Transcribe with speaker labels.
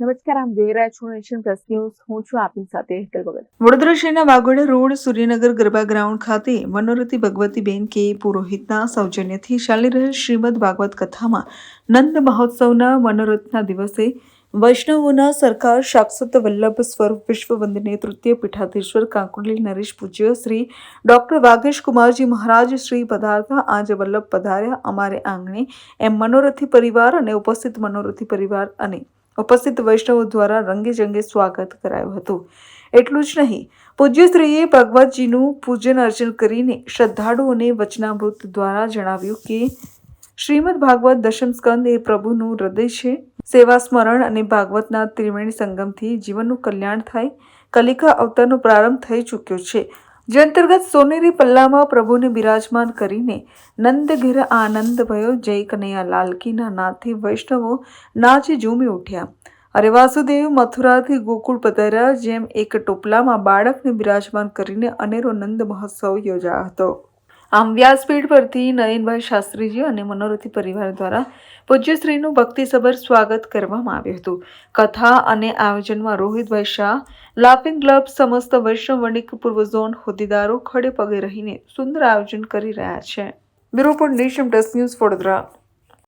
Speaker 1: નમસ્કાર, આમ જોઈ રહ્યા છો નેશન પ્લસ ન્યૂઝ. હું છું આપની સાથે હેતલ ભગત
Speaker 2: વડોદરા શહેરના વાઘોડા રોડ, સૂર્યનગર, ગરબા ગ્રાઉન્ડ ખાતે મનોરથી ભગવતીબેન કે પુરોહિતના સૌજન્યથી ચાલી રહેલ શ્રીમદ ભાગવત કથામાં નંદ મહોત્સવના મનોરથના દિવસે વૈષ્ણવોના સરકાર શાક્ષત વલ્લભ સ્વરૂપ વિશ્વ વંદનીય તૃતીય પીઠાધીશ્વર કાંકુલી નરેશ પૂજ્ય શ્રી ડૉક્ટર વાગેશ કુમારજી મહારાજ શ્રી પધારતા આજે વલ્લભ પધાર્યા અમારે આંગણે એમ મનોરથી પરિવાર અને ઉપસ્થિત મનોરથી પરિવાર અને ઉપસ્થિત વૈષ્ણવો દ્વારા રંગે જંગે સ્વાગત કરાયું હતું. એટલું જ નહીં, પૂજ્યશ્રીએ ભગવતજીનું પૂજન અર્ચન કરીને શ્રદ્ધાળુઓને વચનામૃત દ્વારા જણાવ્યું કે, શ્રીમદ ભાગવત દશમ સ્કંદ એ પ્રભુનું હૃદય છે. સેવા સ્મરણ અને ભાગવતના ત્રિવેણી સંગમથી જીવનનું કલ્યાણ થાય. કલિકા અવતારનો પ્રારંભ થઈ ચૂક્યો છે. જે અંતર્ગત સોનેરી પલ્લામાં પ્રભુને બિરાજમાન કરીને નંદ આનંદ ભયો જય કનૈયા લાલકીના નાથે વૈષ્ણવો નાચી ઝૂમી ઉઠ્યા. અરે વાસુદેવ, મથુરાથી ગોકુળ પધાર્યા જેમ એક ટોપલામાં બાળકને બિરાજમાન કરીને અનેરો નંદ મહોત્સવ યોજાયો હતો. આમ વ્યાસપીઠ પરથી નયનભાઈ શાસ્ત્રીજી અને મનોરથી પરિવાર દ્વારા પૂજ્યશ્રીનું ભક્તિસભર સ્વાગત કરવામાં આવ્યું હતું. કથા અને આયોજનમાં રોહિતભાઈ શાહ લાફિંગ ક્લબ સમસ્ત વૈષ્ણવ વણિક પૂર્વ ઝોન હોદ્દેદારો ખડે પગે રહીને સુંદર આયોજન કરી રહ્યા છે. Bureau for nation plus news Vadodara.